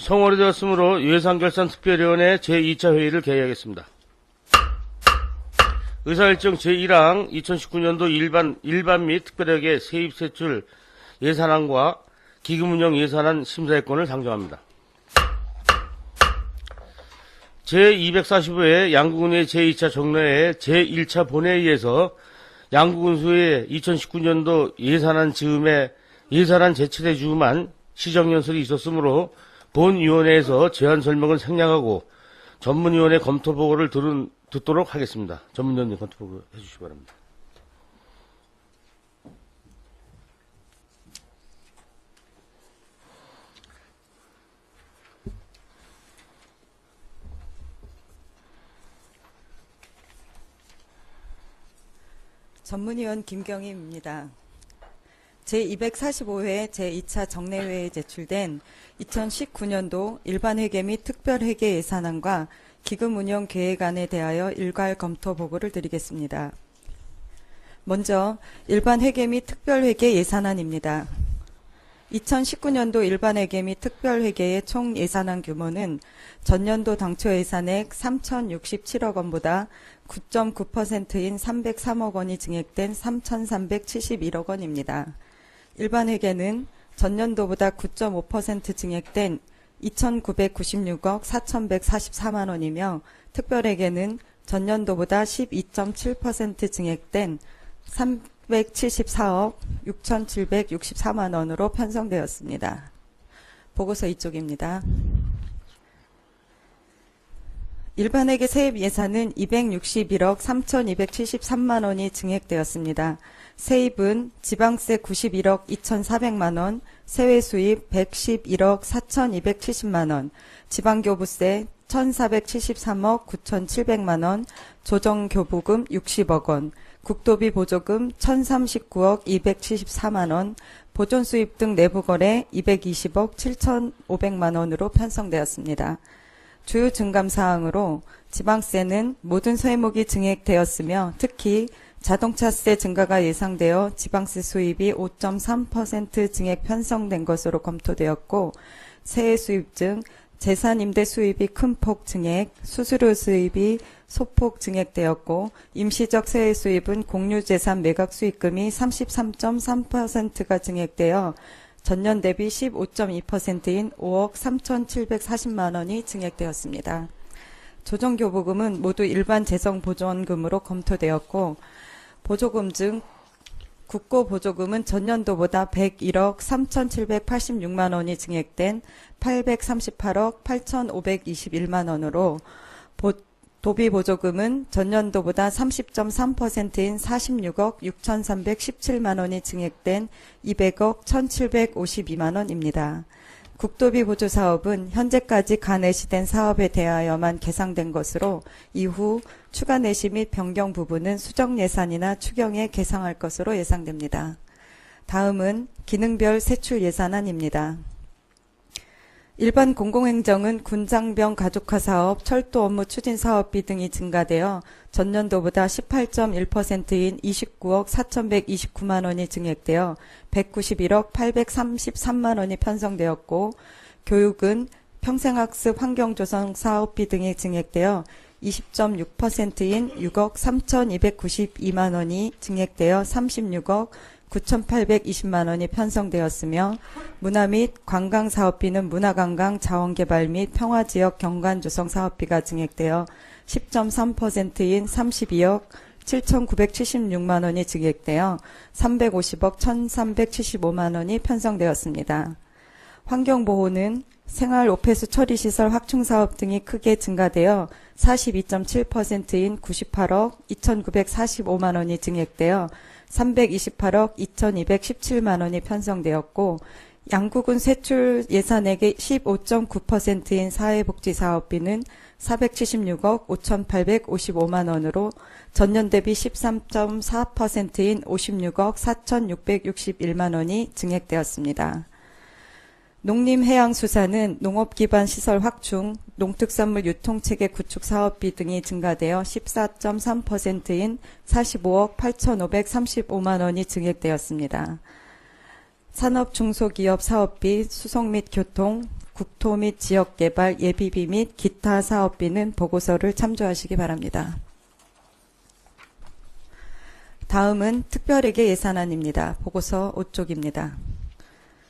성월이 되었으므로 예산결산특별위원회 제2차 회의를 개의하겠습니다. 의사일정 제1항 2019년도 일반, 일반 및 특별하게 세입 세출 예산안과 기금운영 예산안 심사의권을 상정합니다. 제245회 양구군의 제2차 정례회 제1차 본회의에서 양구군수의 2019년도 예산안 즈음에 예산안 제출해 주만 시정연설이 있었으므로 본위원회에서 제안 설명을 생략하고 전문위원회 검토 보고를 들은, 듣도록 하겠습니다. 전문위원회 검토 보고 해주시기 바랍니다. 전문위원 김경임입니다. 제245회 제2차 정례회에 제출된 2019년도 일반회계 및 특별회계 예산안과 기금운영 계획안에 대하여 일괄 검토 보고를 드리겠습니다. 먼저 일반회계 및 특별회계 예산안입니다. 2019년도 일반회계 및 특별회계의 총 예산안 규모는 전년도 당초 예산액 3,067억 원보다 9.9%인 303억 원이 증액된 3,371억 원입니다. 일반회계는 전년도보다 9.5% 증액된 2,996억 4,144만 원이며 특별회계는 전년도보다 12.7% 증액된 374억 6,764만 원으로 편성되었습니다. 보고서 이쪽입니다. 일반회계 세입 예산은 261억 3,273만 원이 증액되었습니다. 세입은 지방세 91억 2,400만 원, 세외 수입 111억 4,270만 원, 지방교부세 1,473억 9,700만 원, 조정교부금 60억 원, 국도비 보조금 1,039억 274만 원, 보존 수입 등 내부 거래 220억 7,500만 원으로 편성되었습니다. 주요 증감 사항으로 지방세는 모든 세목이 증액되었으며 특히 자동차세 증가가 예상되어 지방세 수입이 5.3% 증액 편성된 것으로 검토되었고 세액 수입 중 재산 임대 수입이 큰 폭 증액, 수수료 수입이 소폭 증액되었고 임시적 세액 수입은 공유 재산 매각 수익금이 33.3%가 증액되어 전년 대비 15.2%인 5억 3,740만 원이 증액되었습니다. 조정교부금은 모두 일반 재정 보존금으로 검토되었고 보조금 중 국고 보조금은 전년도보다 101억 3,786만 원이 증액된 838억 8,521만 원으로 보, 도비 보조금은 전년도보다 30.3%인 46억 6,317만 원이 증액된 200억 1,752만 원입니다. 국도비 보조 사업은 현재까지 가내시된 사업에 대하여만 계상된 것으로 이후 추가 내시 및 변경 부분은 수정 예산이나 추경에 계상할 것으로 예상됩니다. 다음은 기능별 세출 예산안입니다. 일반 공공행정은 군장병 가족화 사업, 철도 업무 추진 사업비 등이 증가되어 전년도보다 18.1%인 29억 4,129만 원이 증액되어 191억 833만 원이 편성되었고 교육은 평생학습 환경조성 사업비 등이 증액되어 20.6%인 6억 3,292만 원이 증액되어 36억 9,820만 원이 편성되었으며 문화 및 관광 사업비는 문화관광 자원개발 및 평화지역 경관 조성 사업비가 증액되어 10.3%인 32억 7,976만 원이 증액되어 350억 1,375만 원이 편성되었습니다. 환경보호는 생활 오폐수 처리 시설 확충 사업 등이 크게 증가되어 42.7%인 98억 2,945만 원이 증액되어 328억 2,217만 원이 편성되었고 양국은 세출 예산액의 15.9%인 사회복지 사업비는 476억 5,855만 원으로 전년 대비 13.4%인 56억 4,661만 원이 증액되었습니다. 농림해양수산은 농업기반 시설 확충, 농특산물 유통체계 구축 사업비 등이 증가되어 14.3%인 45억 8,535만 원이 증액되었습니다. 산업 중소기업 사업비, 수송 및 교통, 국토 및 지역 개발 예비비 및 기타 사업비는 보고서를 참조하시기 바랍니다. 다음은 특별회계 예산안입니다. 보고서 5쪽입니다.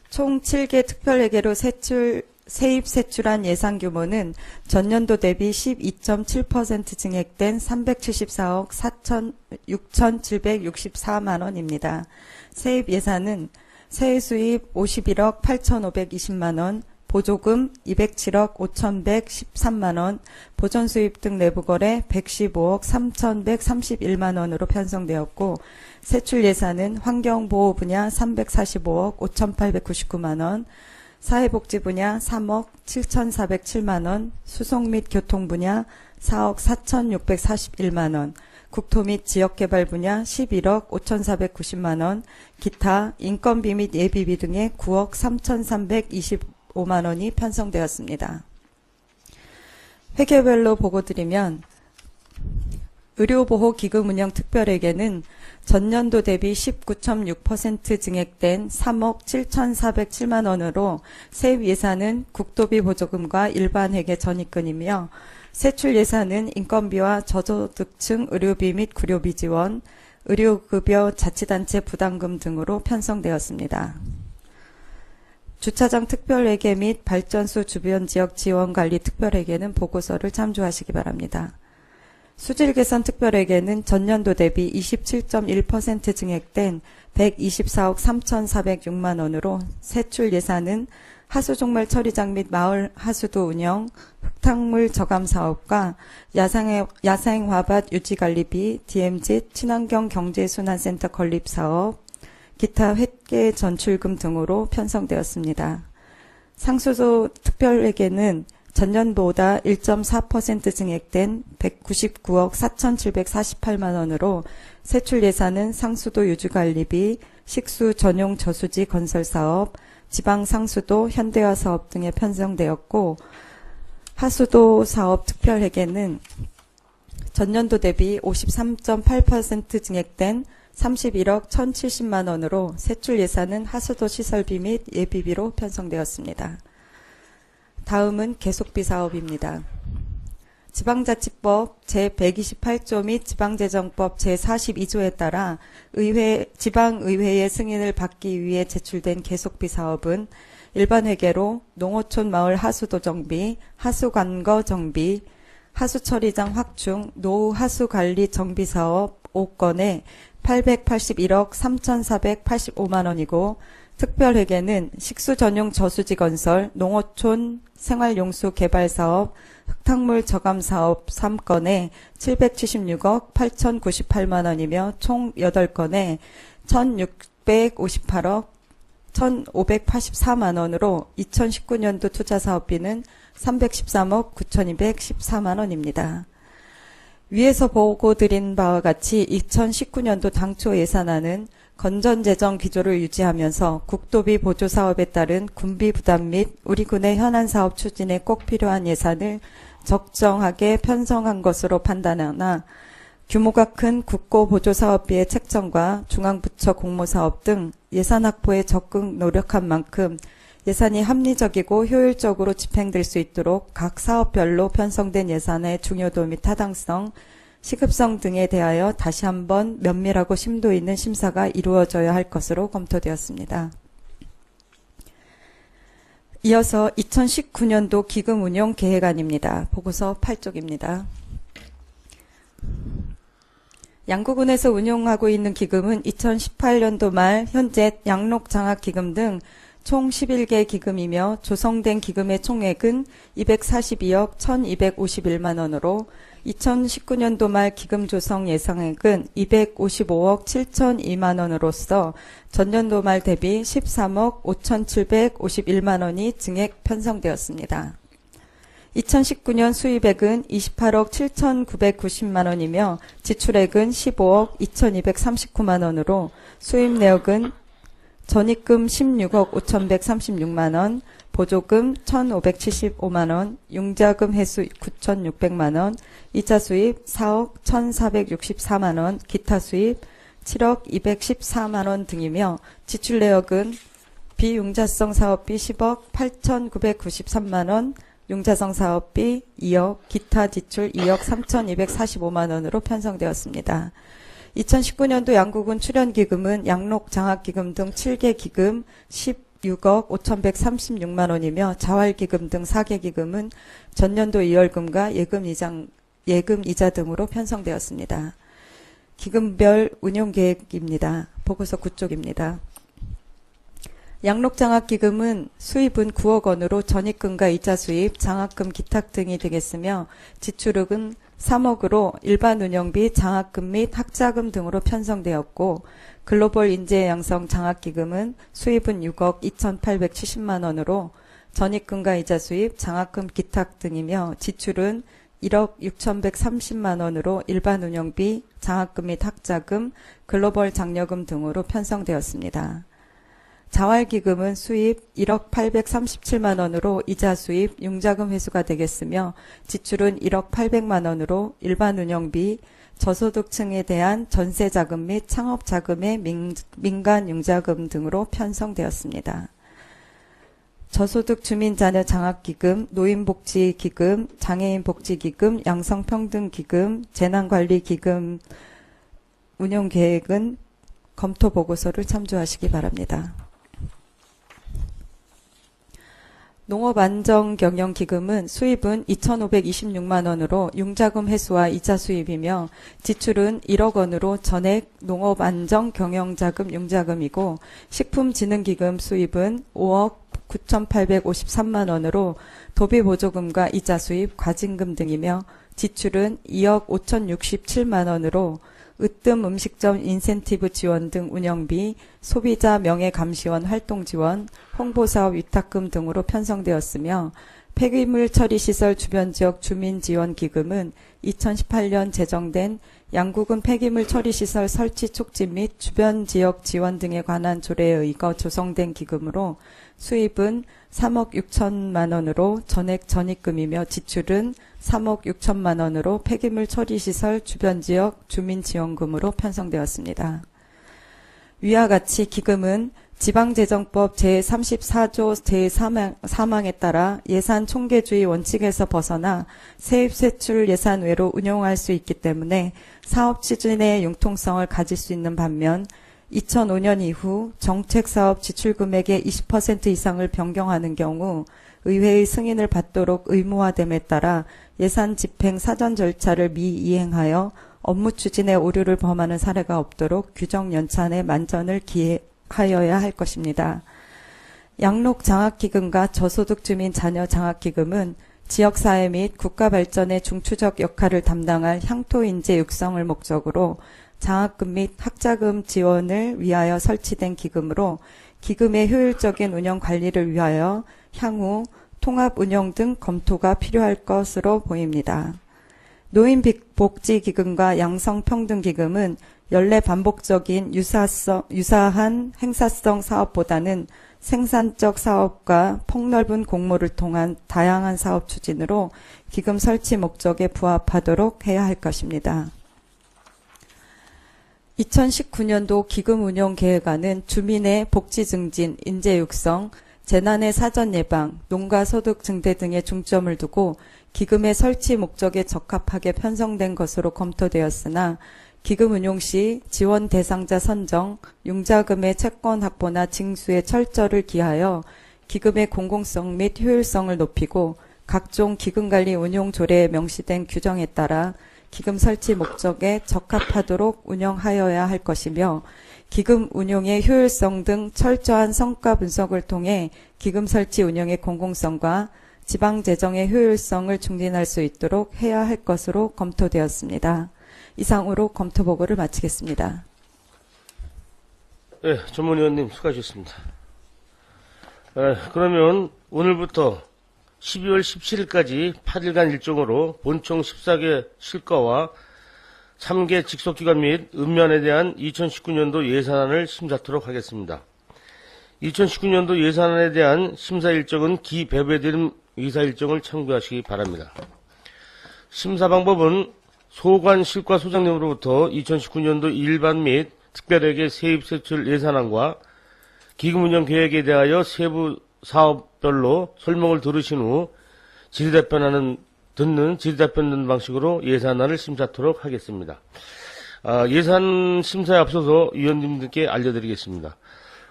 총 7개 특별회계로 세출, 세입 세출한 예산 규모는 전년도 대비 12.7% 증액된 374억 4천, 6,764만 원입니다. 세입 예산은 세외 수입 51억 8,520만 원, 보조금 207억 5,113만 원, 보전 수입 등 내부 거래 115억 3,131만 원으로 편성되었고 세출 예산은 환경 보호 분야 345억 5,899만 원, 사회복지 분야 3억 7,407만 원, 수송 및 교통 분야 4억 4,641만 원, 국토 및 지역개발 분야 11억 5,490만 원, 기타 인건비 및 예비비 등의 9억 3,325만 원이 편성되었습니다. 회계별로 보고드리면 의료보호기금 운영 특별회계는 전년도 대비 19.6% 증액된 3억 7,407만 원으로 세입 예산은 국도비 보조금과 일반 회계 전입금이며 세출 예산은 인건비와 저소득층 의료비 및 구료비 지원, 의료급여 자치단체 부담금 등으로 편성되었습니다. 주차장 특별회계 및 발전소 주변 지역 지원관리 특별회계는 보고서를 참조하시기 바랍니다. 수질 개선 특별회계는 전년도 대비 27.1% 증액된 124억 3,406만 원으로 세출 예산은 하수종말 처리장 및 마을 하수도 운영, 흙탕물 저감 사업과 야생, 야생 화밭 유지관리비, DMZ 친환경 경제순환센터 건립 사업, 기타 회계 전출금 등으로 편성되었습니다. 상수도 특별회계는 전년보다 1.4% 증액된 199억 4,748만 원으로 세출 예산은 상수도 유지관리비, 식수 전용 저수지 건설 사업, 지방 상수도 현대화 사업 등에 편성되었고 하수도 사업 특별회계는 전년도 대비 53.8% 증액된 31억 1,070만 원으로 세출 예산은 하수도 시설비 및 예비비로 편성되었습니다. 다음은 계속비 사업입니다. 지방자치법 제128조 및 지방재정법 제42조에 따라 의회, 지방의회의 승인을 받기 위해 제출된 계속비 사업은 일반 회계로 농어촌 마을 하수도 정비, 하수관거 정비, 하수처리장 확충, 노후 하수관리 정비 사업 5건에 881억 3,485만 원이고 특별회계는 식수 전용 저수지 건설, 농어촌 생활용수 개발 사업, 흙탕물 저감 사업 3건에 776억 8,098만 원이며 총 8건에 1,658억 1,584만 원으로 2019년도 투자 사업비는 313억 9,214만 원입니다. 위에서 보고 드린 바와 같이 2019년도 당초 예산안은 건전재정 기조를 유지하면서 국도비 보조 사업에 따른 군비 부담 및 우리 군의 현안 사업 추진에 꼭 필요한 예산을 적정하게 편성한 것으로 판단하나 규모가 큰 국고 보조 사업비의 책정과 중앙부처 공모 사업 등 예산 확보에 적극 노력한 만큼 예산이 합리적이고 효율적으로 집행될 수 있도록 각 사업별로 편성된 예산의 중요도 및 타당성, 시급성 등에 대하여 다시 한번 면밀하고 심도 있는 심사가 이루어져야 할 것으로 검토되었습니다. 이어서 2019년도 기금 운용 계획안입니다. 보고서 8쪽입니다. 양구군에서 운용하고 있는 기금은 2018년도 말 현재 양록 장학 기금 등 총 11개 기금이며 조성된 기금의 총액은 242억 1251만 원으로 2019년도 말 기금 조성 예상액은 255억 7,002만 원으로서 전년도 말 대비 13억 5,751만 원이 증액 편성되었습니다. 2019년 수입액은 28억 7,990만 원이며 지출액은 15억 2,239만 원으로 수입 내역은 전입금 16억 5,136만 원, 보조금 1,575만 원, 융자금 회수 9,600만 원, 이자 수입 4억 1,464만 원, 기타 수입 7억 214만 원 등이며 지출 내역은 비융자성 사업비 10억 8,993만 원, 융자성 사업비 2억, 기타 지출 2억 3,245만 원으로 편성되었습니다. 2019년도 양국은 출연기금은 양록 장학기금 등 7개 기금 16억 5,136만 원이며 자활기금 등 4개 기금은 전년도 이월금과 예금 이장, 예금 이자 등으로 편성되었습니다. 기금별 운용 계획입니다. 보고서 9쪽입니다. 양록장학기금은 수입은 9억 원으로 전입금과 이자 수입, 장학금 기탁 등이 되겠으며 지출액은 3억으로 일반 운영비, 장학금 및 학자금 등으로 편성되었고 글로벌 인재 양성 장학기금은 수입은 6억 2,870만 원으로 전입금과 이자 수입, 장학금 기탁 등이며 지출은 1억 6,130만 원으로 일반 운영비, 장학금 및 학자금, 글로벌 장려금 등으로 편성되었습니다. 자활기금은 수입 1억 837만 원으로 이자 수입, 융자금 회수가 되겠으며 지출은 1억 800만 원으로 일반 운영비, 저소득층에 대한 전세 자금 및 창업 자금의 민, 민간 융자금 등으로 편성되었습니다. 저소득 주민 자녀 장학기금, 노인복지기금, 장애인복지기금, 양성평등기금, 재난관리기금 운용계획은 검토 보고서를 참조하시기 바랍니다. 농업안정경영기금은 수입은 2,526만 원으로 융자금 회수와 이자 수입이며 지출은 1억 원으로 전액 농업안정경영자금 융자금이고 식품진흥기금 수입은 5억 9,853만 원으로 도비보조금과 이자 수입, 과징금 등이며 지출은 2억 5,067만 원으로 으뜸 음식점 인센티브 지원 등 운영비, 소비자 명예 감시원 활동 지원, 홍보사업 위탁금 등으로 편성되었으며 폐기물 처리 시설 주변 지역 주민 지원 기금은 2018년 제정된 양국은 폐기물 처리 시설 설치 촉진 및 주변 지역 지원 등에 관한 조례에 의거 조성된 기금으로 수입은 3억 6천만 원으로 전액 전입금이며 지출은 3억 6천만 원으로 폐기물 처리 시설 주변 지역 주민 지원금으로 편성되었습니다. 위와 같이 기금은 지방재정법 제34조 제3항에 따라 예산 총계주의 원칙에서 벗어나 세입세출 예산 외로 운용할 수 있기 때문에 사업 추진의 융통성을 가질 수 있는 반면 2005년 이후 정책사업 지출금액의 20% 이상을 변경하는 경우 의회의 승인을 받도록 의무화됨에 따라 예산 집행 사전 절차를 미이행하여 업무 추진에 오류를 범하는 사례가 없도록 규정 연찬의 만전을 기하여야 할 것입니다. 양록 장학기금과 저소득 주민 자녀 장학기금은 지역사회 및 국가 발전의 중추적 역할을 담당할 향토 인재 육성을 목적으로 장학금 및 학자금 지원을 위하여 설치된 기금으로 기금의 효율적인 운영 관리를 위하여 향후 통합 운영 등 검토가 필요할 것으로 보입니다. 노인복지기금과 양성평등기금은 연례 반복적인 유사성, 유사한 행사성 사업보다는 생산적 사업과 폭넓은 공모를 통한 다양한 사업 추진으로 기금 설치 목적에 부합하도록 해야 할 것입니다. 2019년도 기금 운용 계획안은 주민의 복지 증진, 인재 육성, 재난의 사전 예방, 농가 소득 증대 등에 중점을 두고 기금의 설치 목적에 적합하게 편성된 것으로 검토되었으나 기금 운용 시 지원 대상자 선정, 융자금의 채권 확보나 징수의 철저를 기하여 기금의 공공성 및 효율성을 높이고 각종 기금관리 운용 조례에 명시된 규정에 따라 기금 설치 목적에 적합하도록 운영하여야 할 것이며 기금 운용의 효율성 등 철저한 성과 분석을 통해 기금 설치 운영의 공공성과 지방 재정의 효율성을 증진할 수 있도록 해야 할 것으로 검토되었습니다. 이상으로 검토 보고를 마치겠습니다. 예, 전문위원님 수고하셨습니다. 예, 그러면 오늘부터 12월 17일까지 8일간 일정으로 본총 14개 실과와 3개 직속기관 및 읍면에 대한 2019년도 예산안을 심사토록 하겠습니다. 2019년도 예산안에 대한 심사 일정은 기배배된 의사 일정을 참고하시기 바랍니다. 심사 방법은 소관 실과 소장님으로부터 2019년도 일반 및 특별회계 세입 세출 예산안과 기금 운영 계획에 대하여 세부 사업별로 설명을 들으신 후 질의답변하는 듣는 질의답변 방식으로 예산안을 심사토록 하겠습니다. 아, 예산 심사에 앞서서 위원님들께 알려드리겠습니다.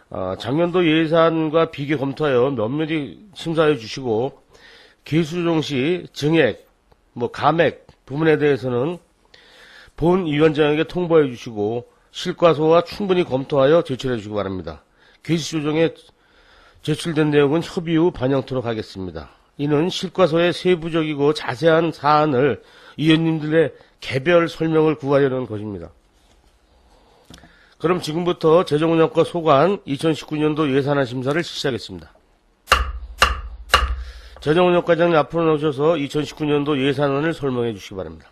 아, 작년도 예산과 비교 검토하여 면밀히 심사해 주시고 기술조정 시 증액, 뭐 감액 부분에 대해서는 본 위원장에게 통보해 주시고 실과서와 충분히 검토하여 제출해 주시기 바랍니다. 기술조정에 제출된 내용은 협의 후 반영토록 하겠습니다. 이는 실과서의 세부적이고 자세한 사안을 위원님들의 개별 설명을 구하려는 것입니다. 그럼 지금부터 재정운영과 소관 2019년도 예산안 심사를 시작하겠습니다. 재정운영과장님 앞으로 나오셔서 2019년도 예산안을 설명해 주시기 바랍니다.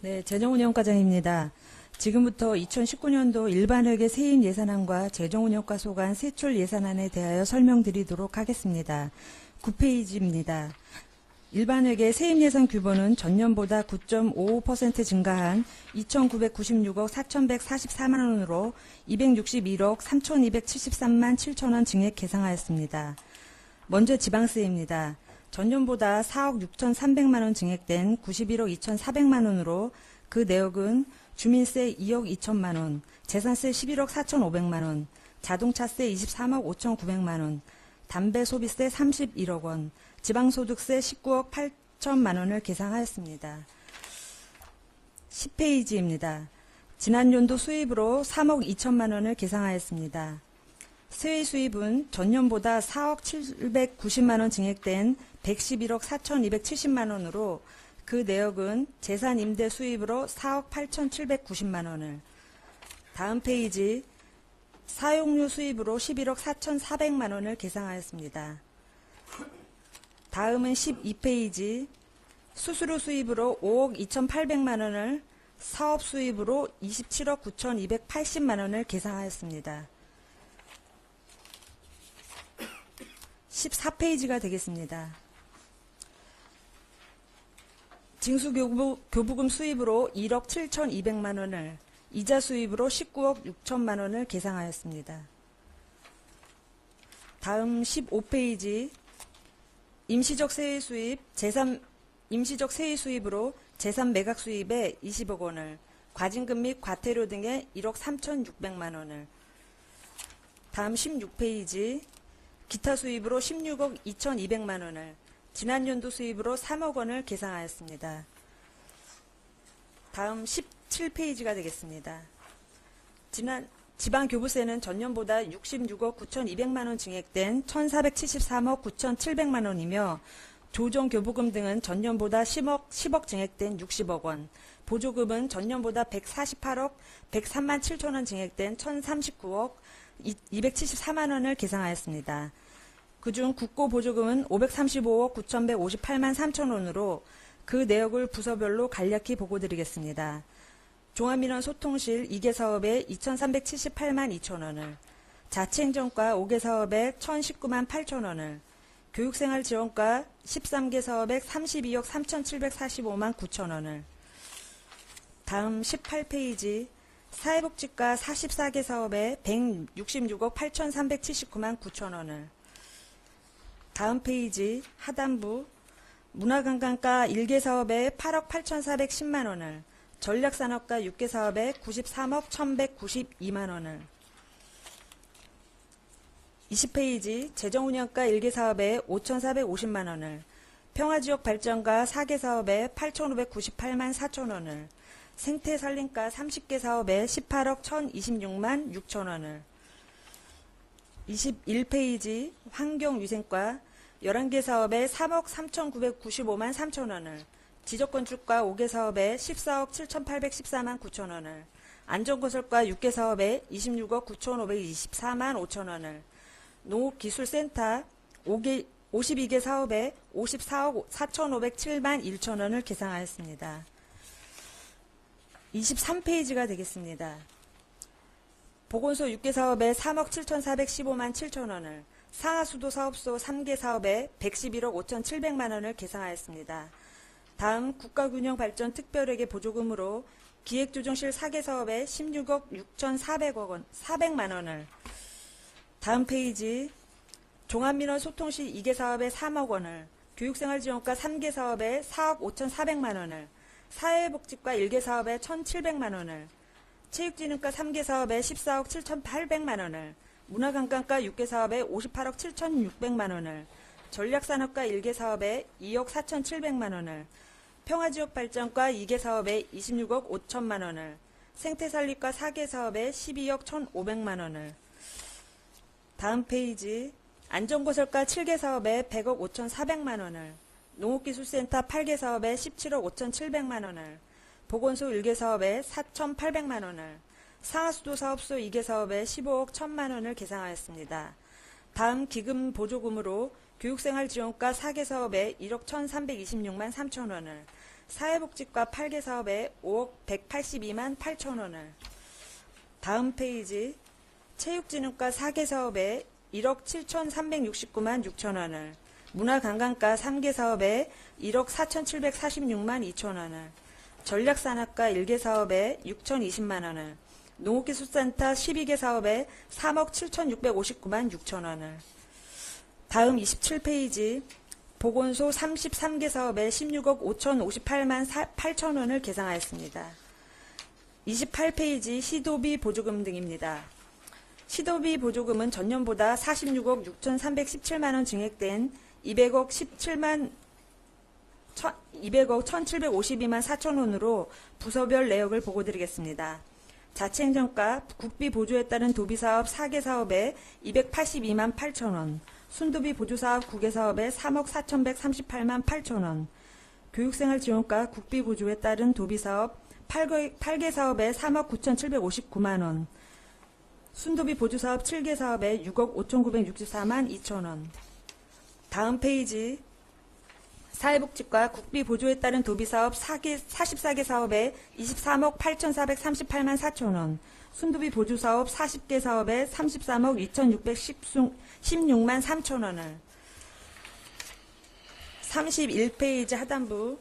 네, 재정운영과장입니다. 지금부터 2019년도 일반회계 세입 예산안과 재정운영과 소관 세출 예산안에 대하여 설명드리도록 하겠습니다. 9페이지입니다. 일반회계 세입 예산 규모는 전년보다 9.55% 증가한 2,996억 4,144만 원으로 261억 3,273만 7천 원 증액 계상하였습니다. 먼저 지방세입니다. 전년보다 4억 6,300만 원 증액된 91억 2,400만 원으로 그 내역은 주민세 2억 2천만 원, 재산세 11억 4,500만 원, 자동차세 23억 5,900만 원, 담배 소비세 31억 원, 지방소득세 19억 8천만 원을 계상하였습니다. 10페이지입니다. 지난 연도 수입으로 3억 2천만 원을 계상하였습니다. 세외 수입은 전년보다 4억 790만 원 증액된 111억 4,270만 원으로 그 내역은 재산 임대 수입으로 4억 8,790만 원을 다음 페이지 사용료 수입으로 11억 4,400만 원을 계상하였습니다. 다음은 12페이지 수수료 수입으로 5억 2,800만 원을 사업 수입으로 27억 9,280만 원을 계상하였습니다. 14페이지가 되겠습니다. 징수교부금 수입으로 1억 7,200만 원을, 이자 수입으로 19억 6천만 원을 계상하였습니다. 다음 15페이지 임시적 세의 수입, 재산 임시적 세의 수입으로 재산 매각 수입에 20억 원을, 과징금 및 과태료 등에 1억 3,600만 원을. 다음 16페이지 기타 수입으로 16억 2,200만 원을, 지난 연도 수입으로 3억 원을 계상하였습니다. 다음 17페이지가 되겠습니다. 지난 지방교부세는 전년보다 66억 9,200만 원 증액된 1,473억 9,700만 원이며 조정교부금 등은 전년보다 10억, 10억 증액된 60억 원, 보조금은 전년보다 148억 103만 7천 원 증액된 1,039억 274만 원을 계상하였습니다. 그중 국고 보조금은 535억 9,158만 3천 원으로 그 내역을 부서별로 간략히 보고드리겠습니다. 종합민원 소통실 2개 사업에 2,378만 2천 원을, 자치행정과 5개 사업에 1,019만 8천 원을, 교육생활 지원과 13개 사업에 32억 3,745만 9천 원을, 다음 18페이지 사회복지과 44개 사업에 166억 8,379만 9천 원을, 다음 페이지 하단부. 문화관광과 1개 사업에 8억 8,410만 원을, 전략산업과 6개 사업에 93억 1,192만 원을, 20페이지 재정운영과 1개 사업에 5,450만 원을, 평화지역 발전과 4개 사업에 8,598만 4천 원을, 생태산림과 30개 사업에 18억 1,026만 6천 원을, 21페이지 환경위생과 11개 사업에 3억 3,995만 3천 원을, 지적건축과 5개 사업에 14억 7,814만 9천 원을, 안전건설과 6개 사업에 26억 9,524만 5천 원을, 농업기술센터 5개, 52개 사업에 54억 4,507만 1천 원을 계상하였습니다. 23페이지가 되겠습니다. 보건소 6개 사업에 3억 7,415만 7천 원을, 상하수도 사업소 3개 사업에 111억 5,700만 원을 계상하였습니다. 다음 국가균형발전 특별회계 보조금으로 기획조정실 4개 사업에 16억 6,400억 원, 400만 원을. 다음 페이지. 종합민원 소통실 2개 사업에 3억 원을. 교육생활지원과 3개 사업에 4억 5,400만 원을. 사회복지과 1개 사업에 1,700만 원을. 체육진흥과 3개 사업에 14억 7,800만 원을. 문화관광과 6개 사업에 58억 7,600만 원을. 전략산업과 1개 사업에 2억 4,700만 원을. 평화지역 발전과 2개 사업에 26억 5천만 원을, 생태산립과 4개 사업에 12억 1,500만 원을. 다음 페이지 안전고설과 7개 사업에 100억 5,400만 원을, 농업기술센터 8개 사업에 17억 5,700만 원을, 보건소 1개 사업에 4,800만 원을, 상하수도 사업소 2개 사업에 15억 1천만 원을 계상하였습니다. 다음 기금 보조금으로 교육생활 지원과 4개 사업에 1억 1,326만 3천 원을, 사회복지과 8개 사업에 5억 182만 8천 원을. 다음 페이지 체육진흥과 4개 사업에 1억 7,369만 6천 원을, 문화관광과 3개 사업에 1억 4,746만 2천 원을, 전략산업과 1개 사업에 6,020만 원을, 농업기술센터 12개 사업에 3억 7,659만 6천 원을. 다음 27페이지 보건소 33개 사업에 16억 5,058만 8천 원을 계상하였습니다. 28페이지 시도비 보조금 등입니다. 시도비 보조금은 전년보다 46억 6,317만 원 증액된 200억 17만 200억 1,752만 4천 원으로 부서별 내역을 보고드리겠습니다. 자치행정과 국비 보조에 따른 도비사업 4개 사업에 282만 8천 원, 순도비 보조사업 9개 사업에 3억 4,138만 8천 원, 교육생활 지원과 국비 보조에 따른 도비사업 8개, 8개 사업에 3억 9,759만 원, 순도비 보조사업 7개 사업에 6억 5,964만 2천 원. 다음 페이지 사회복지과 국비 보조에 따른 도비사업 4개, 44개 사업에 23억 8,438만 4천 원, 순도비 보조사업 40개 사업에 33억 2,616만 3천 원을. 31페이지 하단부.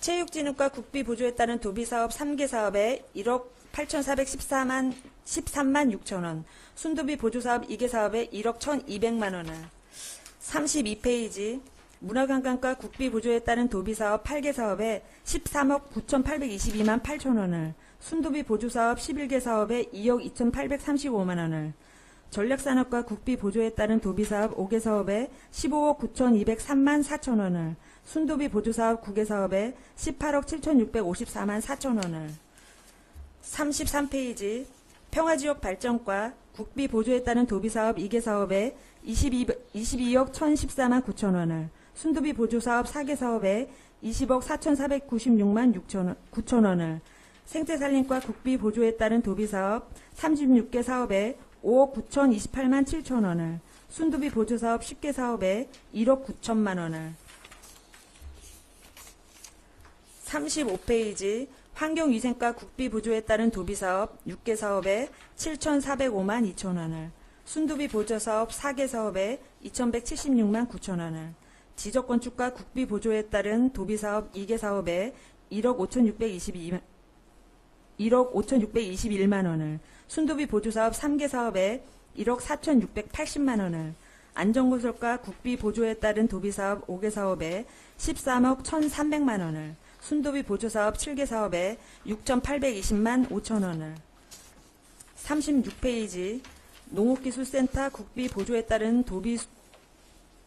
체육진흥과 국비 보조에 따른 도비사업 3개 사업에 1억 8,414만 13만 6천 원, 순도비 보조사업 2개 사업에 1억 1,200만 원을. 32페이지 문화관광과 국비 보조에 따른 도비사업 8개 사업에 13억 9,822만 8천 원을, 순도비 보조사업 11개 사업에 2억 2,835만 원을, 전략산업과 국비 보조에 따른 도비사업 5개 사업에 15억 9,203만 4천 원을, 순도비 보조사업 9개 사업에 18억 7,654만 4천 원을, 33페이지 평화지역 발전과 국비 보조에 따른 도비사업 2개 사업에 22, 22억 1,014만 9천 원을, 순도비 보조사업 4개 사업에 20억 4,496만 6천 원, 9천 원을, 생태산림과 국비 보조에 따른 도비사업 36개 사업에 5억 9,028만 7천 원을, 순도비 보조사업 10개 사업에 1억 9천만 원을, 35페이지 환경위생과 국비 보조에 따른 도비사업 6개 사업에 7,405만 2천 원을, 순도비 보조사업 4개 사업에 2,176만 9천 원을, 지적건축과 국비 보조에 따른 도비사업 2개 사업에 1억 5,622만 1억 5,621만 원을, 순도비 보조사업 3개 사업에 1억 4,680만 원을, 안전건설과 국비 보조에 따른 도비사업 5개 사업에 13억 1,300만 원을, 순도비 보조사업 7개 사업에 6,820만 5천 원을, 36페이지 농업기술센터 국비 보조에 따른 도비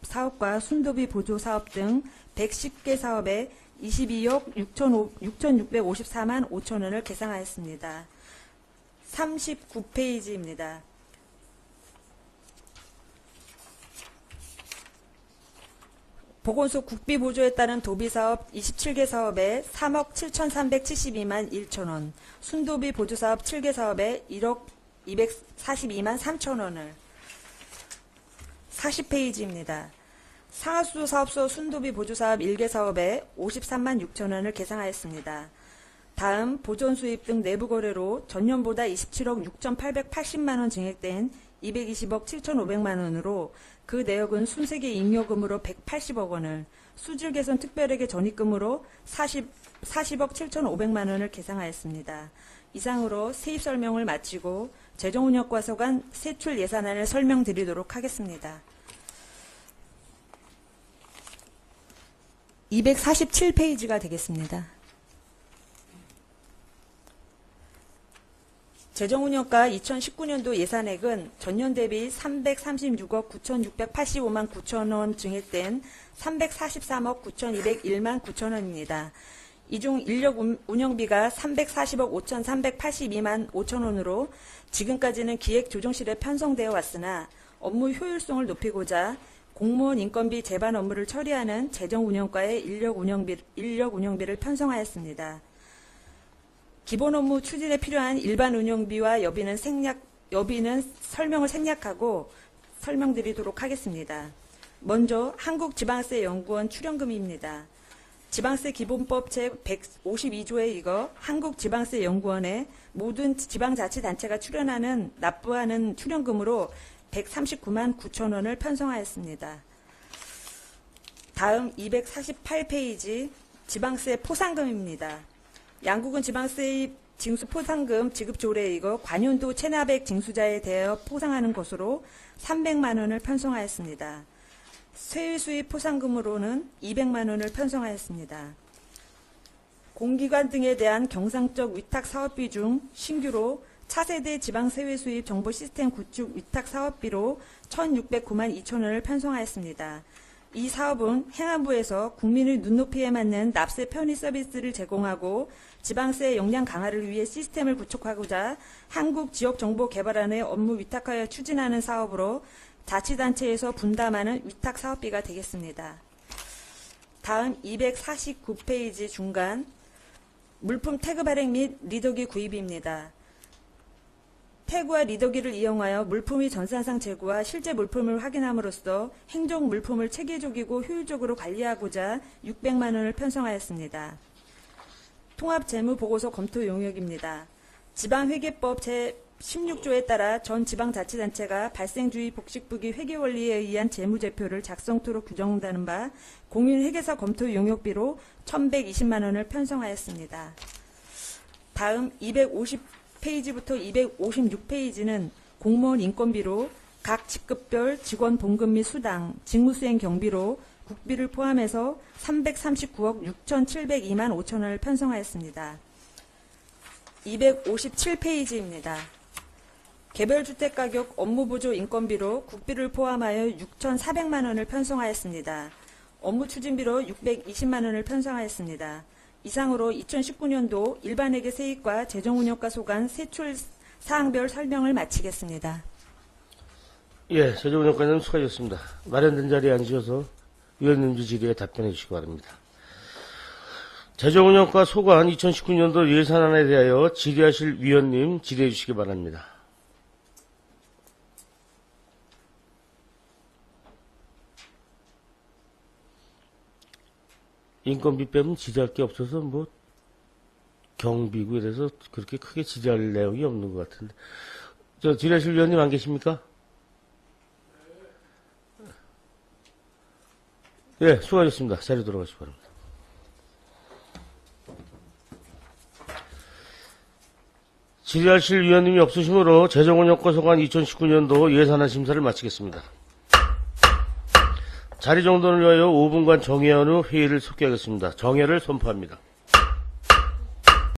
사업과 순도비 보조 사업 등 110개 사업에 22억 6,654만 5천 원을 계상하였습니다. 39페이지입니다. 보건소 국비 보조에 따른 도비 사업 27개 사업에 3억 7,372만 1천 원, 순도비 보조 사업 7개 사업에 1억 242만 3천 원을 40페이지입니다. 상하수도 사업소 순도비 보조사업 1개 사업에 53만 6천 원을 계상하였습니다. 다음 보존 수입 등 내부 거래로 전년보다 27억 6,880만 원 증액된 220억 7,500만 원으로 그 내역은 순세계 잉여금으로 180억 원을, 수질 개선 특별회계 전입금으로 40, 40억 7,500만 원을 계상하였습니다. 이상으로 세입 설명을 마치고 재정운영과서관 세출 예산안을 설명드리도록 하겠습니다. 247페이지가 되겠습니다. 재정운영가 2019년도 예산액은 전년 대비 336억 9,685만 9천 원 증액된 343억 9,201만 9천 원입니다. 이중 인력 운- 운영비가 340억 5,382만 5천 원으로 지금까지는 기획조정실에 편성되어 왔으나 업무 효율성을 높이고자 공무원 인건비 재반 업무를 처리하는 재정운영과의 인력 운영비, 인력 운영비를 편성하였습니다. 기본 업무 추진에 필요한 일반 운영비와 여비는 생략, 여비는 설명을 생략하고 설명드리도록 하겠습니다. 먼저 한국지방세연구원 출연금입니다. 지방세 기본법 제 152조에 이거 한국지방세연구원에 모든 지방자치단체가 출연하는 납부하는 출연금으로 139만 9천 원을 편성하였습니다. 다음 248페이지 지방세 포상금입니다. 양국은 지방세입 징수 포상금 지급 조례에 이거 관연도 체납액 징수자에 대하여 포상하는 것으로 300만 원을 편성하였습니다. 세일 수입 포상금으로는 200만 원을 편성하였습니다. 공기관 등에 대한 경상적 위탁 사업비 중 신규로 차세대 지방세외 수입 정보 시스템 구축 위탁 사업비로 1,609만 2천 원을 편성하였습니다. 이 사업은 행안부에서 국민의 눈높이에 맞는 납세 편의 서비스를 제공하고 지방세 역량 강화를 위해 시스템을 구축하고자 한국지역정보개발원에 업무 위탁하여 추진하는 사업으로 자치단체에서 분담하는 위탁 사업비가 되겠습니다. 다음 249페이지 중간 물품 태그 발행 및 리더기 구입입니다. 태그와 리더기를 이용하여 물품의 전산상 재고와 실제 물품을 확인함으로써 행정 물품을 체계적이고 효율적으로 관리하고자 600만 원을 편성하였습니다. 통합재무보고서 검토 용역입니다. 지방회계법 제16조에 따라 전 지방자치단체가 발생주의 복식부기 회계원리에 의한 재무제표를 작성토록 규정한다는 바 공인회계사 검토 용역비로 1120만 원을 편성하였습니다. 다음 250 페이지부터 256페이지는 공무원 인건비로 각 직급별 직원 봉급 및 수당, 직무수행 경비로 국비를 포함해서 339억 6,702만 5천 원을 편성하였습니다. 257페이지입니다. 개별주택 가격 업무보조 인건비로 국비를 포함하여 6,400만 원을 편성하였습니다. 업무 추진비로 620만 원을 편성하였습니다. 이상으로 2019년도 일반회계 세입과 재정운영과 소관 세출 사항별 설명을 마치겠습니다. 예, 재정운영관님 수고하셨습니다. 마련된 자리에 앉으셔서 위원님들 질의에 답변해 주시기 바랍니다. 재정운영과 소관 2019년도 예산안에 대하여 질의하실 위원님 질의해 주시기 바랍니다. 인건비 빼면 질의할 게 없어서 뭐 경비고 이래서 그렇게 크게 질의할 내용이 없는 것 같은데. 저 질의하실 위원님 안 계십니까? 예, 수고하셨습니다. 자리 돌아가시기 바랍니다. 질의하실 위원님이 없으시므로 재정운영과 소관 2019년도 예산안 심사를 마치겠습니다. 자리 정돈을 위하여 5분간 정회원 후 회의를 속개하겠습니다. 정회를 선포합니다.